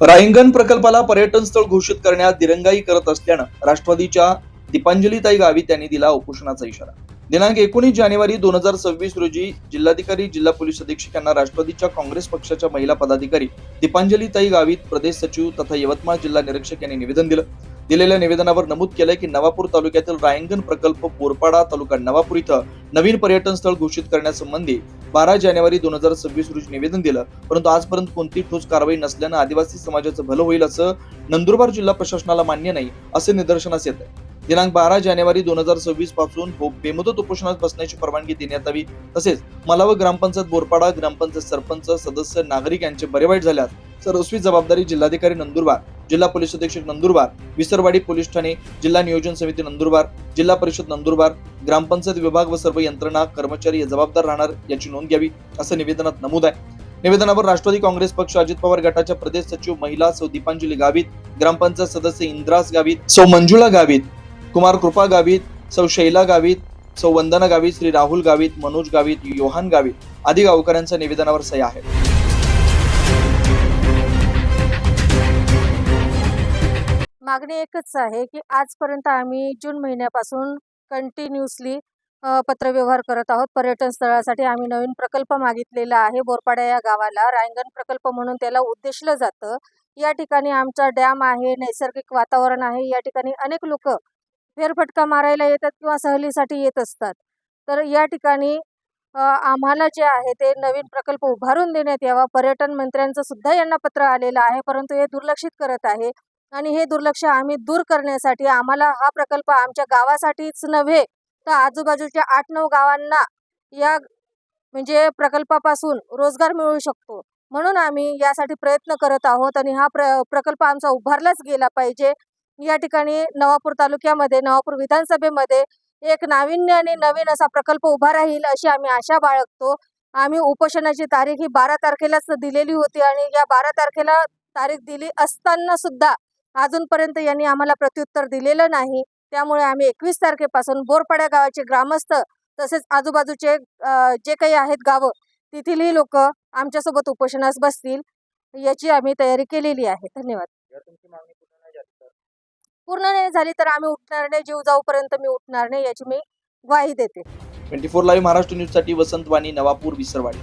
रायंगण प्रकल्पाला पर्यटन स्थळ घोषित करण्यात दिरंगाई करत असल्यानं राष्ट्रवादीच्या दीपांजलीताई गावित यांनी दिला उपोषणाचा इशारा. दिनांक एकोणीस जानेवारी दोन हजार सव्वीस रोजी जिल्हाधिकारी जिल्हा पोलीस अधीक्षक यांना राष्ट्रवादीच्या काँग्रेस पक्षाच्या महिला पदाधिकारी दीपांजलीताई गावित प्रदेश सचिव तथा यवतमाळ जिल्हा निरीक्षक यांनी निवेदन दिलं. दिलेल्या निवेदनावर नमूद केलंय की नवापूर तालुक्यातील रायंगण प्रकल्प बोरपाडा तालुका नवापूर इथं नवीन पर्यटन स्थळ घोषित करण्यासंबंधी बारा जानेवारी दोन हजार सव्वीस रोजी निवेदन दिलं. परंतु आजपर्यंत कोणती ठोस कारवाई नसल्यानं आदिवासी समाजाचं भलं होईल असं नंदुरबार जिल्हा प्रशासनाला मान्य नाही असे निदर्शनास येत आहे. दिनांक बारा जानेवारी दोन हजार सव्वीसपासून हो- बेमुदत उपोषणात बसण्याची परवानगी देण्यात यावी. तसेच मला व ग्रामपंचायत बोरपाडा ग्रामपंचायत सरपंच सदस्य नागरिक यांचे बरेवाईट झाल्यास सर्वस्वी जबाबदारी जिल्हाधिकारी नंदुरबार. जिल्हा पोलीस अधीक्षक नंदुरबार विसरवाडी पोलीस ठाणे जिल्हा नियोजन समिती नंदुरबार जिल्हा परिषद नंदुरबार ग्रामपंचायत विभाग व सर्व यंत्रणा कर्मचारी जबाबदार राहणार याची नोंद घ्यावी असं निवेदनात नमूद आहे. निवेदनावर राष्ट्रवादी काँग्रेस पक्ष अजित पवार गटाच्या प्रदेश सचिव महिला सौ दीपांजली गावित ग्रामपंचायत सदस्य इंद्रास गावित सौ मंजुळा गावित कुमार कृपा गावित सौ शैला गावित सौ वंदना गावित श्री राहुल गावित मनोज गावित योहान गावित आदी गावकऱ्यांच्या निवेदनावर सह्या आहेत. मागणी एकच आहे की आजपर्यंत आम्ही जून महिन्यापासून कंटिन्युअसली पत्रव्यवहार करत आहोत. पर्यटन स्थळासाठी आम्ही नवीन प्रकल्प मागितलेला आहे. बोरपाडा या गावाला रायंगण प्रकल्प म्हणून त्याला उद्देशलं जातं. या ठिकाणी आमचा डॅम आहे नैसर्गिक वातावरण आहे. या ठिकाणी अनेक लोक फेरफटका मारायला येतात किंवा सहलीसाठी येत असतात. तर या ठिकाणी आम्हाला जे आहे ते नवीन प्रकल्प उभारून देण्यात यावा. पर्यटन मंत्र्यांचं सुद्धा यांना पत्र आलेलं आहे परंतु हे दुर्लक्षित करत आहे. आणि हे दुर्लक्ष आम्ही दूर करण्यासाठी आम्हाला हा प्रकल्प आमच्या गावासाठीच नव्हे तर आजूबाजूच्या आठ नऊ गावांना या म्हणजे प्रकल्पापासून रोजगार मिळू शकतो. म्हणून आम्ही यासाठी प्रयत्न करत आहोत आणि हा प्र प्रकल्प आमचा उभारलाच गेला पाहिजे. या ठिकाणी नवापूर तालुक्यामध्ये नवापूर विधानसभेमध्ये एक नाविन्य आणि नवीन असा प्रकल्प उभा राहील अशी आम्ही आशा बाळगतो. आम्ही उपोषणाची तारीख ही बारा तारखेलाच दिलेली होती आणि या बारा तारखेला तारीख दिली असताना सुद्धा अजूनपर्यंत यांनी आम्हाला प्रत्युत्तर दिलेलं नाही. त्यामुळे आम्ही एकवीस तारखेपासून बोरपाड्या गावाचे ग्रामस्थ तसेच आजूबाजूचे जे काही आहेत गावं तेथीलही लोक आमच्यासोबत उपोषणास बसतील याची आम्ही तयारी केलेली आहे. धन्यवाद. पूर्ण नाही झाली तर? आम्ही उठणार नाही जीव जाऊपर्यंत मी उठणार नाही याची मी ग्वाही देते. ट्वेंटी फोर लाईव्ह महाराष्ट्र न्यूजसाठी वसंत वाणी नवापूर विसरवाडी.